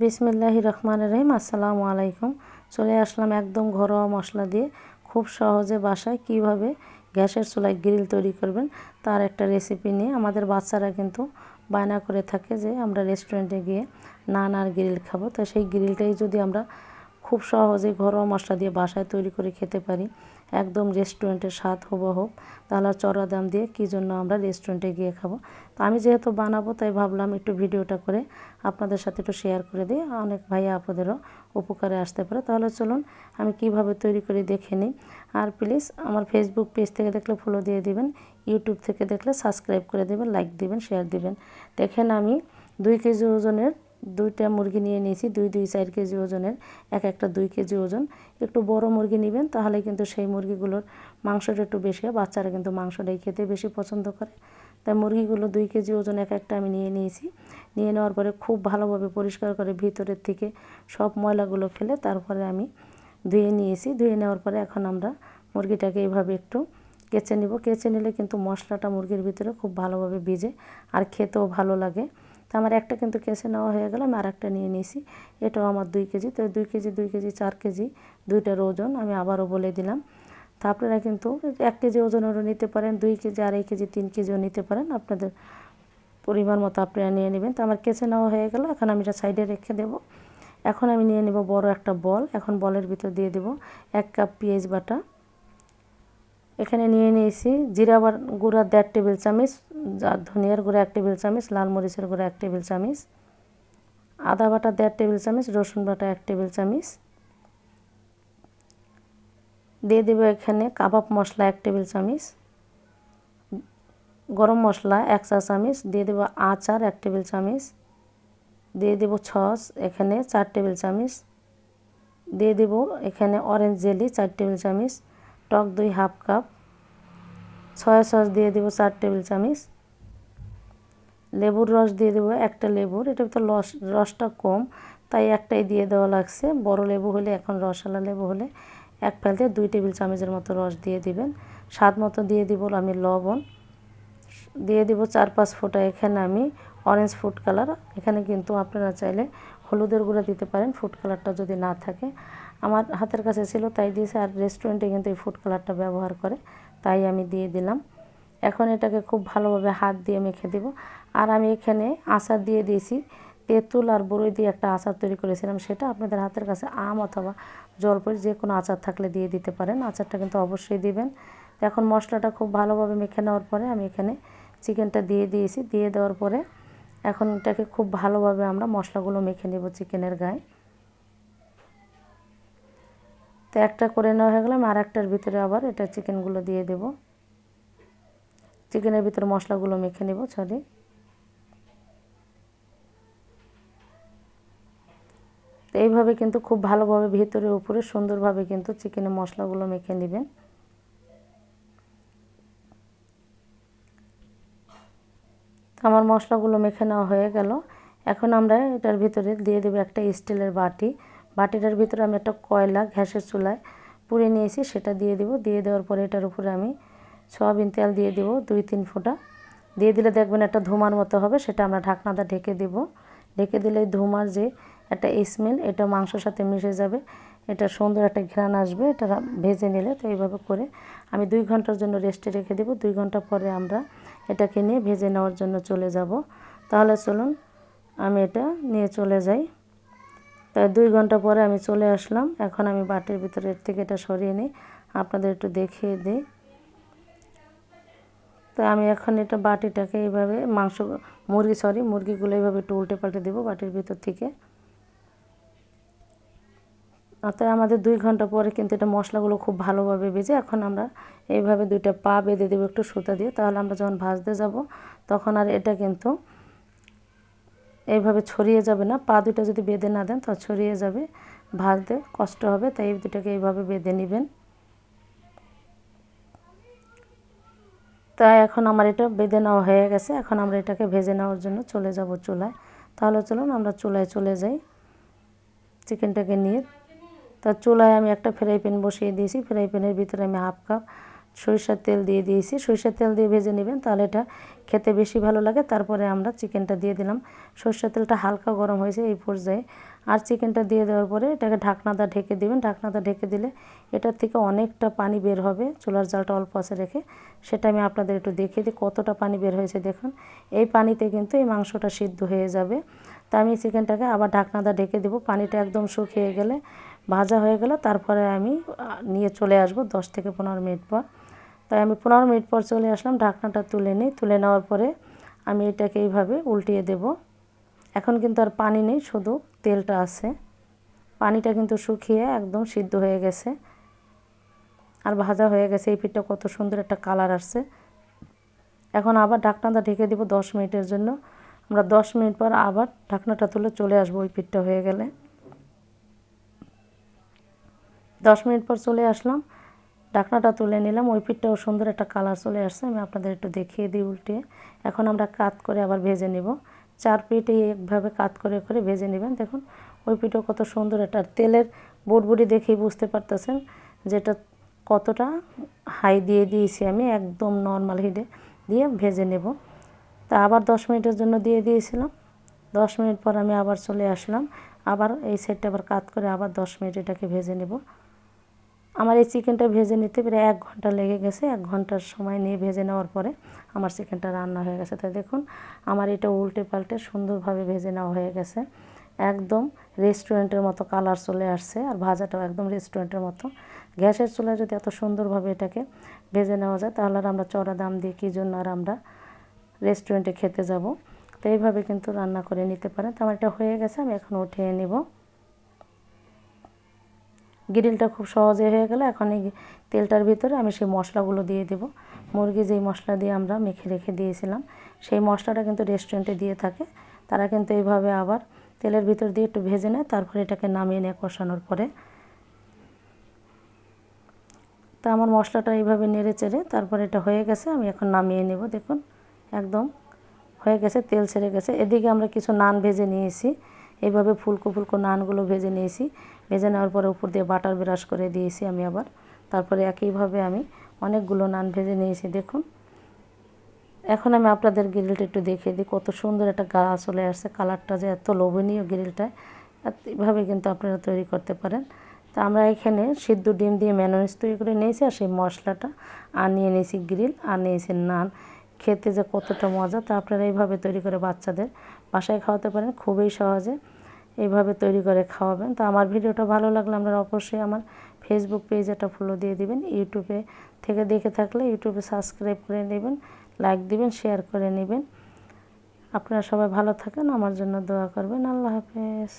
বিসমিল্লাহ রহমান রহিম, আসসালামু আলাইকুম। চলে আসলাম একদম ঘরোয়া মশলা দিয়ে খুব সহজে বাসায় কীভাবে গ্যাসের চুলায় গ্রিল তৈরি করবেন তার একটা রেসিপি নিয়ে আমাদের বাচ্চারা কিন্তু বায়না করে থাকে যে আমরা রেস্টুরেন্টে গিয়ে নান আর গ্রিল খাব। তো সেই গ্রিলটাই যদি আমরা খুব সহজে ঘরোয়া মশলা দিয়ে বাসায় তৈরি করে খেতে পারি একদম রেস্টুরেন্টের স্বাদ হুবহু। তাহলে চড়া দাম দিয়ে কী জন্য আমরা রেস্টুরেন্টে গিয়ে খাব? তো আমি যেহেতু বানাবো, তাই ভাবলাম একটু ভিডিওটা করে আপনাদের সাথে একটু শেয়ার করে দিই। অনেক ভাই আপনাদেরও উপকারে আসতে পারে। তাহলে চলুন আমি কীভাবে তৈরি করে দেখে নিই। আর প্লিজ আমার ফেসবুক পেজ থেকে দেখলে ফলো দিয়ে দিবেন। ইউটিউব থেকে দেখলে সাবস্ক্রাইব করে দেবেন লাইক দিবেন শেয়ার দিবেন। দেখেন আমি দুই কেজি ওজনের দুইটা মুরগি নিয়ে নিয়েছি, দুই দুই, চার কেজি ওজনের, এক একটা দুই কেজি ওজন। একটু বড় মুরগি নেবেন, তাহলে কিন্তু সেই মুরগিগুলোর মাংসটা একটু বেশি হয়। বাচ্চারা কিন্তু মাংসটাই খেতে বেশি পছন্দ করে। তাই মুরগিগুলো দুই কেজি ওজন এক একটা আমি নিয়ে নিয়েছি। নিয়ে নেওয়ার পরে খুব ভালোভাবে পরিষ্কার করে ভিতরের থেকে সব ময়লাগুলো ফেলে তারপরে আমি ধুয়ে নিয়েছি। ধুয়ে নেওয়ার পরে এখন আমরা মুরগিটাকে এইভাবে একটু কেচে নিব। কেচে নিলে কিন্তু মশলাটা মুরগির ভিতরে খুব ভালোভাবে ভিজে আর খেতেও ভালো লাগে। তো আমার একটা কিন্তু কেসে নেওয়া হয়ে গেল, আমি আর একটা নিয়ে নিয়েছি। এটাও আমার দুই কেজি, তো দুই কেজি দুই কেজি, চার কেজি দুইটার ওজন আমি আবারও বলে দিলাম। তা আপনারা কিন্তু এক কেজি ওজনেরও নিতে পারেন, দুই কেজি, আড়াই কেজি, তিন কেজিও নিতে পারেন। আপনাদের পরিমাণ মতো আপনারা নিয়ে নেবেন। তো আমার কেসে নেওয়া হয়ে গেল, এখন আমি এটা সাইডে রেখে দেব। এখন আমি নিয়ে নেব বড় একটা বল, এখন বলের ভিতর দিয়ে দেব এক কাপ পেঁয়াজ বাটা। এখানে নিয়ে নিয়েছি জিরা গুঁড়া দেড় টেবিল চামচ ধনিয়ার গুঁড়া এক টেবিল চামচ, লাল মরিচের গুঁড়া এক টেবিল চামচ, আদা বাটা দেড় টেবিল চামচ, রসুন বাটা এক টেবিল চামচ। দিয়ে দেবো এখানে কাবাব মশলা এক টেবিল চামচ, গরম মশলা এক চা চামচ, দিয়ে দেবো আচার এক টেবিল চামচ, দিয়ে দেবো ছস এখানে চার টেবিল চামচ, দিয়ে দেবো এখানে অরেঞ্জ জেলি চার টেবিল চামচ টক দই হাফ কাপ ছয় সস দিয়ে দেবো চার টেবিল চামচ, লেবুর রস দিয়ে দেবো একটা লেবুর এটা তো রস রসটা কম, তাই একটাই দিয়ে দেওয়া লাগছে। বড় লেবু হলে, এখন রসালা লেবু হলে এক ফেলতে দুই টেবিল চামচের মতো রস দিয়ে দিবেন। স্বাদ মতো দিয়ে দিব আমি লবণ, দিয়ে দিব চার পাঁচ ফোঁটা। এখানে আমি অরেঞ্জ ফুড কালার এখানে কিন্তু আপনারা চাইলে হলুদের গুঁড়া দিতে পারেন ফুড কালারটা যদি না থাকে। আমার হাতের কাছে ছিল, তাই দিয়েছে, আর রেস্টুরেন্টে কিন্তু এই ফুড কালারটা ব্যবহার করে, তাই আমি দিয়ে দিলাম। এখন এটাকে খুব ভালোভাবে হাত দিয়ে মেখে দেব। আর আমি এখানে আচার দিয়ে দিয়েছি, তেঁতুল আর বড়ই দিয়ে একটা আচার তৈরি করেছিলাম, সেটা আপনাদের হাতের কাছে আম অথবা জলপাই যে কোনো আচার থাকলে দিয়ে দিতে পারেন। আচারটা কিন্তু অবশ্যই দিবেন। এখন মশলাটা খুব ভালোভাবে মেখে নেওয়ার পরে আমি এখানে চিকেনটা দিয়ে দিয়েছি। দিয়ে দেওয়ার পরে এখন এটাকে খুব ভালোভাবে আমরা মশলাগুলো মেখে নেব চিকেনের গায়ে। তো একটা করে নেওয়া হয়ে গেলাম আর একটার ভিতরে আবার এটা চিকেনগুলো দিয়ে দেব। চিকেনের ভিতরে মশলাগুলো মেখে নেব, সরি। তো এইভাবে কিন্তু খুব ভালোভাবে ভিতরে, উপরে সুন্দরভাবে কিন্তু চিকেনের মশলাগুলো মেখে নেবেন। আমার মশলাগুলো মেখে নেওয়া হয়ে গেল। এখন আমরা এটার ভিতরে দিয়ে দেবো একটা স্টিলের বাটি। বাটিটার ভিতরে আমি একটা কয়লা ঘ্যাসের চুলায় পুড়ে নিয়েছি, সেটা দিয়ে দেবো। দিয়ে দেওয়ার পরে এটার উপরে আমি সয়াবিন তেল দিয়ে দেবো, দুই তিন ফোঁটা। দিয়ে দিলে দেখবেন একটা ধুমার মতো হবে, সেটা আমরা ঢাকনাটা ঢেকে দেব। ঢেকে দিলে ধুমার যে একটা স্মেল, এটা মাংসর সাথে মিশে যাবে, এটা সুন্দর একটা ঘ্রাণ আসবে, এটা ভেজে নিলে তো এইভাবে করে আমি দুই ঘণ্টার জন্য রেস্টে রেখে দেবো। দুই ঘণ্টা পরে আমরা এটাকে নিয়ে ভেজে নেওয়ার জন্য চলে যাব। তাহলে চলুন, আমি এটা নিয়ে চলে যাই। তাই দুই ঘণ্টা পরে আমি চলে আসলাম। এখন আমি বাটির ভিতরের থেকে এটা সরিয়ে নিই। আপনাদের একটু দেখিয়ে দিই। তো আমি এখন এটা বাটিটাকে এইভাবে মাংস, মুরগি সরি মুরগিগুলো এইভাবে একটু উল্টে পাল্টে দেবো বাটির ভিতর থেকে। তো আমাদের দুই ঘণ্টা পরে কিন্তু এটা মশলাগুলো খুব ভালোভাবে বেজে এখন আমরা এইভাবে দুইটা পা বেঁধে দেবো একটু সুতা দিয়ে, তাহলে আমরা যখন ভাজতে যাব তখন আর এটা কিন্তু এইভাবে ছড়িয়ে যাবে না। পা দুটো যদি বেঁধে না দেন তো ছড়িয়ে যাবে, ভাজতে কষ্ট হবে, তাই এই দুটাকে এইভাবে বেঁধে নেবেন। তাই এখন আমার এটা বেঁধে নেওয়া হয়ে গেছে, এখন আমরা এটাকে ভেজে নেওয়ার জন্য চলে যাব চুলায়। তাহলে চলুন আমরা চুলায় চলে যাই। চিকেনটাকে নিয়ে তার চুলায় আমি একটা ফ্রাই প্যান বসিয়ে দিয়েছি। ফ্রাই প্যানের ভিতরে আমি হাফ কাপ সরিষার তেল দিয়ে দিয়েছি। সরিষার তেল দিয়ে ভেজে নেবেন, তাহলে এটা খেতে বেশি ভালো লাগে। তারপরে আমরা চিকেনটা দিয়ে দিলাম। সর্ষের তেলটা হালকা গরম হয়েছে এই পর্যায়ে। আর চিকেনটা দিয়ে দেওয়ার পরে এটাকে ঢাকনাটা ঢেকে দিবেন। ঢাকনাটা ঢেকে দিলে এটার থেকে অনেকটা পানি বের হবে চুলার জালটা অল্প আছে রেখে। সেটা আমি আপনাদের একটু দেখিয়ে দিই কতটা পানি বের হয়েছে, দেখুন। এই পানিতে কিন্তু এই মাংসটা সিদ্ধ হয়ে যাবে। তা আমি চিকেনটাকে আবার ঢাকনাটা ঢেকে দেবো। পানিটা একদম শুকিয়ে গেলে ভাজা হয়ে গেলে, তারপরে আমি নিয়ে চলে আসব দশ থেকে পনেরো মিনিট পর। তাই আমি পনেরো মিনিট পর চলে আসলাম, ঢাকনাটা তুলে নিই। তুলে নেওয়ার পরে আমি এটাকে এইভাবে উল্টিয়ে দেব। এখন কিন্তু আর পানি নেই, শুধু তেলটা আছে। পানিটা কিন্তু শুকিয়ে একদম সিদ্ধ হয়ে গেছে। আর ভাজা হয়ে গেছে, এই পিঠটা কত সুন্দর একটা কালার আসছে। এখন আবার ঢাকনাটা ঢেকে দিব দশ মিনিটের জন্য। আমরা দশ মিনিট পর আবার ঢাকনাটা তুলে চলে আসব ওই পিঠটা হয়ে গেলে। দশ মিনিট পর চলে আসলাম। ঢাকনাটা তুলে নিলাম। ওই পিঠটাও সুন্দর একটা কালার চলে আসছে। আমি আপনাদের একটু দেখিয়ে দিই উল্টিয়ে এখন আমরা কাত করে আবার ভেজে নেব। চার পিঠে একভাবে কাত করে করে ভেজে নেবেন। দেখুন, ওই পিঠও কত সুন্দর একটা তেলের বুটবুটি দেখেই বুঝতে পারতেছেন যেটা কতটা হাই দিয়ে দিয়েছি আমি, একদম নর্মাল হিটে দিয়ে ভেজে নেব। তা আবার দশ মিনিটের জন্য দিয়ে দিয়েছিলাম। দশ মিনিট পর আমি আবার চলে আসলাম। আবার এই সাইডটা আবার কাত করে আবার দশ মিনিট এটাকে ভেজে নেব। আমার এই চিকেনটা ভেজে নিতে প্রায় এক ঘণ্টা লেগে গেছে। এক ঘণ্টার সময় নিয়ে ভেজে নেওয়ার পরে আমার চিকেনটা রান্না হয়ে গেছে। তাই দেখুন, আমার এটা উল্টে পাল্টে সুন্দরভাবে ভেজে নেওয়া হয়ে গেছে। একদম রেস্টুরেন্টের মতো কালার চলে আসছে আর ভাজাটাও একদম রেস্টুরেন্টের মতো। গ্যাসের চুলায় যদি এত সুন্দরভাবে এটাকে ভেজে নেওয়া যায়, তাহলে আর আমরা চড়া দাম দিয়ে কী জন্য আর আমরা রেস্টুরেন্টে খেতে যাব? তো এইভাবে কিন্তু রান্না করে নিতে পারেন। তো আমার এটা হয়ে গেছে, আমি এখন উঠিয়ে নিব। গ্রিলটা খুব সহজে হয়ে গেলে এখন এই তেলটার ভিতরে আমি সেই মশলাগুলো দিয়ে দেব। মুরগি যেই মশলা দিয়ে আমরা মেখে রেখে দিয়েছিলাম, সেই মশলাটা কিন্তু রেস্টুরেন্টে দিয়ে থাকে। তারা কিন্তু এইভাবে আবার তেলের ভিতর দিয়ে একটু ভেজে নেয়, তারপরে এটাকে নামিয়ে নেয় কষানোর পরে। তা আমার মশলাটা এইভাবে নেড়ে চেড়ে তারপরে এটা হয়ে গেছে, আমি এখন নামিয়ে নেব। দেখুন, একদম হয়ে গেছে, তেল ছেড়ে গেছে। এদিকে আমরা কিছু নান ভেজে নিয়েছি। এইভাবে ফুলকো ফুলকো নানগুলো ভেজে নিয়েছি। ভেজে নেওয়ার পরে উপর দিয়ে বাটার ব্রাশ করে দিয়েছি আমি আবার। তারপরে একইভাবে আমি অনেকগুলো নান ভেজে নিয়েছি, দেখুন। এখন আমি আপনাদের গ্রিলটা একটু দেখিয়ে দিই, কত সুন্দর একটা গা চলে আসছে, কালারটা যে এত লোভনীয় গ্রিলটায় এইভাবে কিন্তু আপনারা তৈরি করতে পারেন। তা আমরা এখানে সিদ্ধ ডিম দিয়ে ম্যানোনিস তৈরি করে নিয়েছি আর সেই মশলাটা। আর নিয়ে নিয়েছি গ্রিল, আর নিয়েছি নান। খেতে যে কতটা মজা তা আপনারা এইভাবে তৈরি করে বাচ্চাদের বাসায় খাওয়াতে পারেন, খুবই সহজে এইভাবে তৈরি করে খাওয়াবেন। তো আমার ভিডিওটা ভালো লাগলে আপনারা অবশ্যই আমার ফেসবুক পেজ একটা ফলো দিয়ে দিবেন। ইউটিউবে থেকে দেখে থাকলে ইউটিউবে সাবস্ক্রাইব করে নেবেন লাইক দিবেন শেয়ার করে নেবেন। আপনারা সবাই ভালো থাকেন, আমার জন্য দোয়া করবেন। আল্লাহ হাফেজ।